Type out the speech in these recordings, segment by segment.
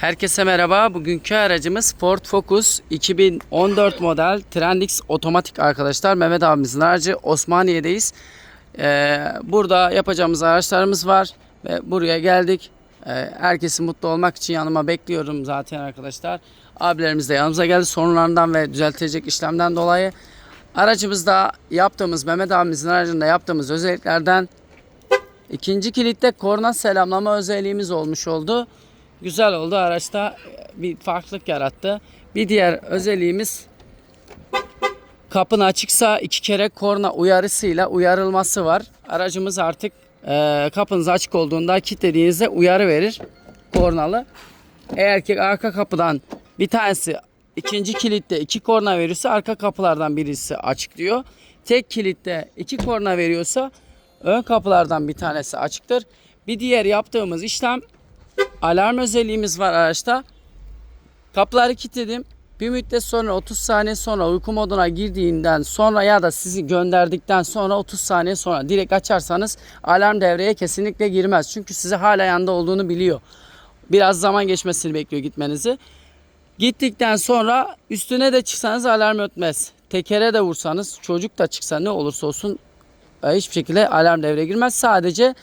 Herkese merhaba. Bugünkü aracımız Ford Focus 2014 model Trendix otomatik arkadaşlar. Mehmet abimizin aracı Osmaniye'deyiz. Ee, burada yapacağımız araçlarımız var ve buraya geldik. Ee, herkesi mutlu olmak için yanıma bekliyorum zaten arkadaşlar. Abilerimiz de yanımıza geldi sorunlarından ve düzeltilecek işlemden dolayı. Aracımızda yaptığımız Mehmet abimizin aracında yaptığımız özelliklerden İkinci kilitte korna selamlama özelliğimiz olmuş oldu. Güzel oldu. Araçta bir farklılık yarattı. Bir diğer özelliğimiz kapın açıksa iki kere korna uyarısıyla uyarılması var. Aracımız artık e, kapınız açık olduğunda kilitlediğinizde uyarı verir. Kornalı. Eğer ki arka kapıdan bir tanesi ikinci kilitte iki korna verirse arka kapılardan birisi açık diyor. Tek kilitte iki korna veriyorsa ön kapılardan bir tanesi açıktır. Bir diğer yaptığımız işlem alarm özelliğimiz var araçta. Kapıları kilitledim. Bir müddet sonra 30 saniye sonra uyku moduna girdiğinden sonra ya da sizi gönderdikten sonra 30 saniye sonra direkt açarsanız alarm devreye kesinlikle girmez. Çünkü size hala yanında olduğunu biliyor. Biraz zaman geçmesini bekliyor gitmenizi. Gittikten sonra üstüne de çıksanız alarm ötmez. Tekere de vursanız çocuk da çıksa ne olursa olsun e, hiçbir şekilde alarm devreye girmez. Sadece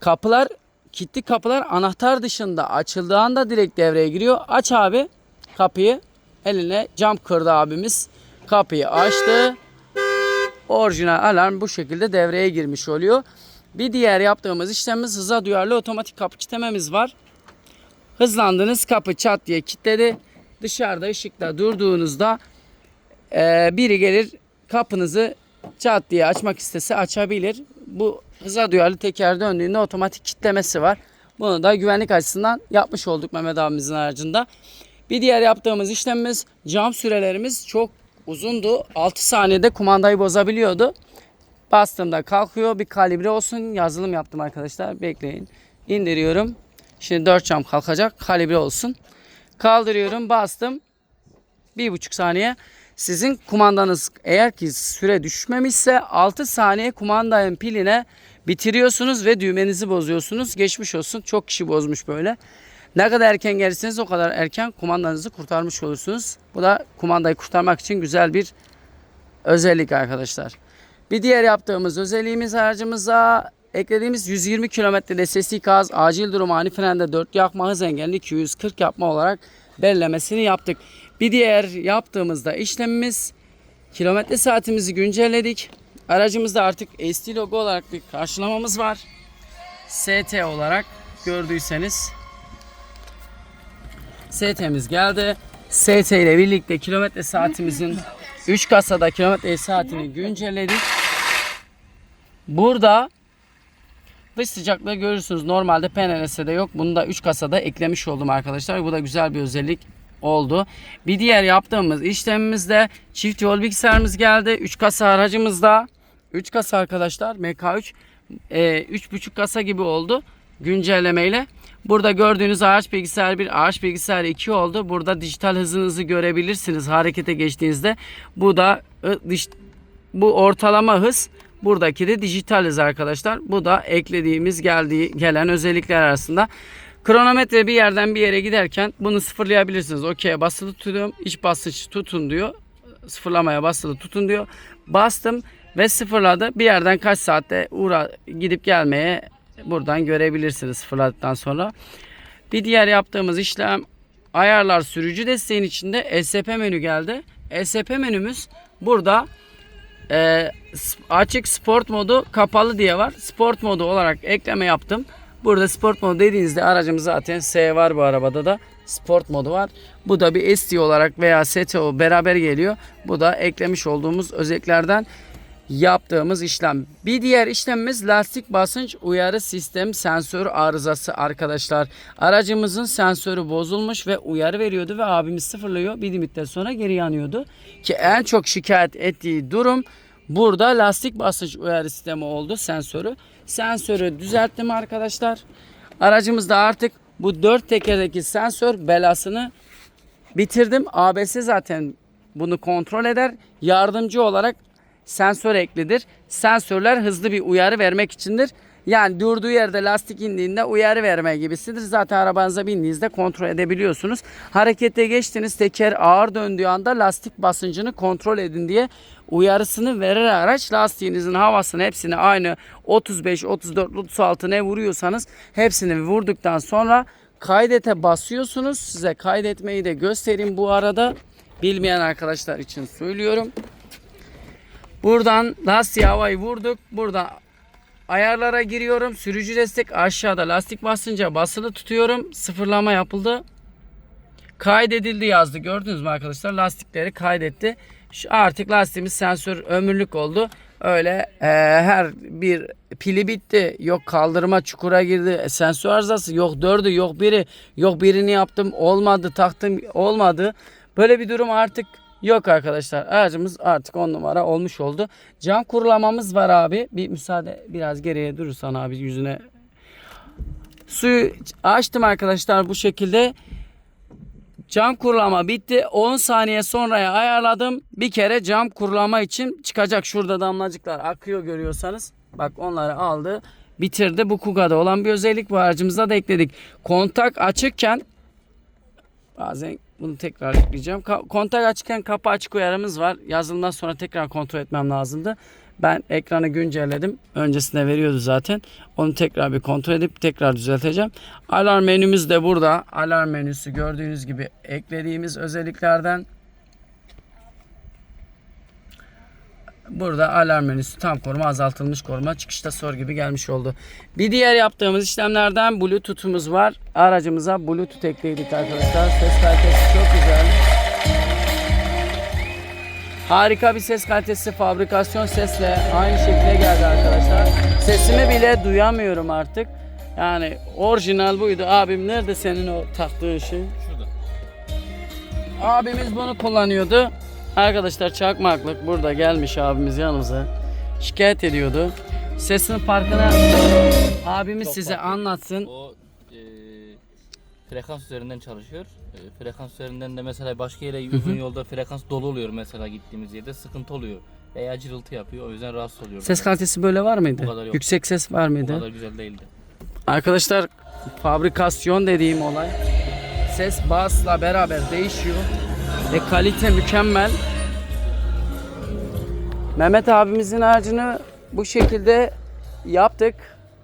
kapılar kilitli kapılar anahtar dışında açıldığı anda direkt devreye giriyor. Aç abi kapıyı. Eline cam kırdı abimiz. Kapıyı açtı. Orijinal alarm bu şekilde devreye girmiş oluyor. Bir diğer yaptığımız işlemimiz hıza duyarlı otomatik kapı kitlememiz var. Hızlandınız kapı çat diye kilitledi. Dışarıda ışıkta durduğunuzda e, biri gelir kapınızı çat diye açmak istese açabilir. Bu hıza duyarlı teker döndüğünde otomatik kitlemesi var. Bunu da güvenlik açısından yapmış olduk Mehmet abimizin aracında. Bir diğer yaptığımız işlemimiz cam sürelerimiz çok uzundu. 6 saniyede kumandayı bozabiliyordu. Bastığımda kalkıyor. Bir kalibre olsun. Yazılım yaptım arkadaşlar. Bekleyin. İndiriyorum. Şimdi 4 cam kalkacak. Kalibre olsun. Kaldırıyorum. Bastım. Bir buçuk saniye. Sizin kumandanız eğer ki süre düşmemişse 6 saniye kumandanın piline bitiriyorsunuz ve düğmenizi bozuyorsunuz. Geçmiş olsun. Çok kişi bozmuş böyle. Ne kadar erken gelirseniz o kadar erken kumandanızı kurtarmış olursunuz. Bu da kumandayı kurtarmak için güzel bir özellik arkadaşlar. Bir diğer yaptığımız özelliğimiz aracımıza eklediğimiz 120 km SSD gaz acil durum ani frende 4 yakma hız engelli 240 yapma olarak belirlemesini yaptık. Bir diğer yaptığımızda işlemimiz kilometre saatimizi güncelledik. Aracımızda artık SD logo olarak bir karşılamamız var. ST olarak gördüyseniz ST'miz geldi. ST ile birlikte kilometre saatimizin 3 kasada kilometre saatini güncelledik. Burada dış sıcaklığı görürsünüz. Normalde PNRS'de yok. Bunu da 3 kasada eklemiş oldum arkadaşlar. Bu da güzel bir özellik oldu. Bir diğer yaptığımız işlemimizde çift yol bilgisayarımız geldi. 3 kasa aracımızda. 3 kasa arkadaşlar MK3 e, 3.5 kasa gibi oldu güncellemeyle. Burada gördüğünüz ağaç bilgisayar 1, ağaç bilgisayar 2 oldu. Burada dijital hızınızı görebilirsiniz harekete geçtiğinizde. Bu da bu ortalama hız. Buradaki de dijital hız arkadaşlar. Bu da eklediğimiz geldiği gelen özellikler arasında. Kronometre bir yerden bir yere giderken bunu sıfırlayabilirsiniz. Okey basılı tutuyorum. İç basınç tutun diyor. Sıfırlamaya basılı tutun diyor. Bastım ve sıfırladı. Bir yerden kaç saatte uğra gidip gelmeye buradan görebilirsiniz sıfırladıktan sonra. Bir diğer yaptığımız işlem ayarlar sürücü desteğin içinde ESP menü geldi. ESP menümüz burada e, açık sport modu kapalı diye var. Sport modu olarak ekleme yaptım. Burada sport modu dediğinizde aracımız zaten S var bu arabada da sport modu var. Bu da bir SD olarak veya STO beraber geliyor. Bu da eklemiş olduğumuz özelliklerden yaptığımız işlem. Bir diğer işlemimiz lastik basınç uyarı sistem sensör arızası arkadaşlar. Aracımızın sensörü bozulmuş ve uyarı veriyordu ve abimiz sıfırlıyor. Bir müddet sonra geri yanıyordu. Ki en çok şikayet ettiği durum burada lastik basınç uyarı sistemi oldu sensörü. Sensörü düzelttim arkadaşlar. Aracımızda artık bu dört tekerdeki sensör belasını bitirdim. ABS zaten bunu kontrol eder. Yardımcı olarak sensör eklidir. Sensörler hızlı bir uyarı vermek içindir. Yani durduğu yerde lastik indiğinde uyarı verme gibisidir. Zaten arabanıza bindiğinizde kontrol edebiliyorsunuz. Harekete geçtiniz teker ağır döndüğü anda lastik basıncını kontrol edin diye uyarısını verir araç. Lastiğinizin havasını hepsini aynı 35, 34, 36 ne vuruyorsanız hepsini vurduktan sonra kaydete basıyorsunuz. Size kaydetmeyi de göstereyim bu arada. Bilmeyen arkadaşlar için söylüyorum. Buradan lastiğe havayı vurduk. Buradan ayarlara giriyorum. Sürücü destek aşağıda lastik basınca basılı tutuyorum. Sıfırlama yapıldı. Kaydedildi yazdı. Gördünüz mü arkadaşlar? Lastikleri kaydetti. Şu artık lastiğimiz sensör ömürlük oldu. Öyle e, her bir pili bitti. Yok kaldırma çukura girdi. E, sensör arızası yok dördü yok biri. Yok birini yaptım olmadı taktım olmadı. Böyle bir durum artık yok arkadaşlar. Aracımız artık 10 numara olmuş oldu. Cam kurulamamız var abi. Bir müsaade biraz geriye durursan abi yüzüne. Suyu açtım arkadaşlar bu şekilde. Cam kurulama bitti. 10 saniye sonraya ayarladım. Bir kere cam kurulama için çıkacak. Şurada damlacıklar akıyor görüyorsanız. Bak onları aldı. Bitirdi. Bu Kuga'da olan bir özellik bu aracımıza da ekledik. Kontak açıkken bazen bunu tekrar ekleyeceğim. Ka- kontak açıkken kapı açık uyarımız var. Yazılımdan sonra tekrar kontrol etmem lazımdı. Ben ekranı güncelledim. Öncesinde veriyordu zaten. Onu tekrar bir kontrol edip tekrar düzelteceğim. Alarm menümüz de burada. Alarm menüsü gördüğünüz gibi eklediğimiz özelliklerden. Burada alarm menüsü tam koruma azaltılmış koruma çıkışta sor gibi gelmiş oldu. Bir diğer yaptığımız işlemlerden Bluetooth'umuz var. Aracımıza Bluetooth ekledik arkadaşlar. Ses kalitesi çok güzel. Harika bir ses kalitesi, fabrikasyon sesle aynı şekilde geldi arkadaşlar. Sesimi bile duyamıyorum artık. Yani orijinal buydu. Abim nerede senin o taktığın şey? Şurada. Abimiz bunu kullanıyordu. Arkadaşlar çakmaklık burada gelmiş abimiz yanımıza. Şikayet ediyordu. Sesinin farkına abimiz Çok size farklı. anlatsın. O e, frekans üzerinden çalışıyor. E, frekans üzerinden de mesela başka yere uzun yolda frekans dolu oluyor mesela gittiğimiz yerde sıkıntı oluyor. Veya cırıltı yapıyor o yüzden rahatsız oluyor. Ses kalitesi böyle var mıydı? Bu kadar yok. Yüksek ses var Bu mıydı? kadar güzel değildi. Arkadaşlar fabrikasyon dediğim olay ses basla beraber değişiyor ve kalite mükemmel. Mehmet abimizin aracını bu şekilde yaptık.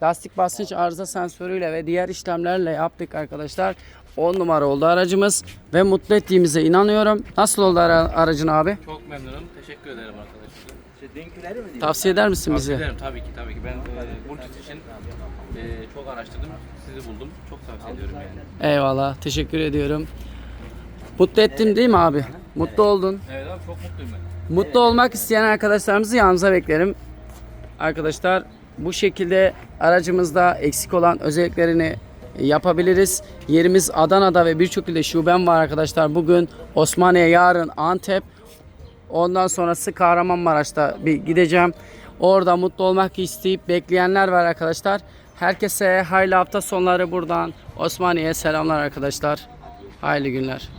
Lastik basınç arıza sensörüyle ve diğer işlemlerle yaptık arkadaşlar. 10 numara oldu aracımız ve mutlu ettiğimize inanıyorum. Nasıl oldu ara- aracın abi? Çok memnunum. Teşekkür ederim arkadaşlar. Tavsiye eder misin bizi? Tavsiye ederim tabii ki tabii ki. Ben e, Bluetooth için e, çok araştırdım. Sizi buldum. Çok tavsiye ediyorum yani. Eyvallah. Teşekkür ediyorum. Mutlu ettim değil mi abi? Mutlu oldun. Evet abi çok mutluyum ben. Mutlu olmak isteyen arkadaşlarımızı yanımıza beklerim. Arkadaşlar bu şekilde aracımızda eksik olan özelliklerini yapabiliriz. Yerimiz Adana'da ve birçok ilde şubem var arkadaşlar. Bugün Osmaniye, yarın Antep. Ondan sonrası Kahramanmaraş'ta bir gideceğim. Orada mutlu olmak isteyip bekleyenler var arkadaşlar. Herkese hayırlı hafta sonları buradan Osmaniye'ye selamlar arkadaşlar. Hayırlı günler.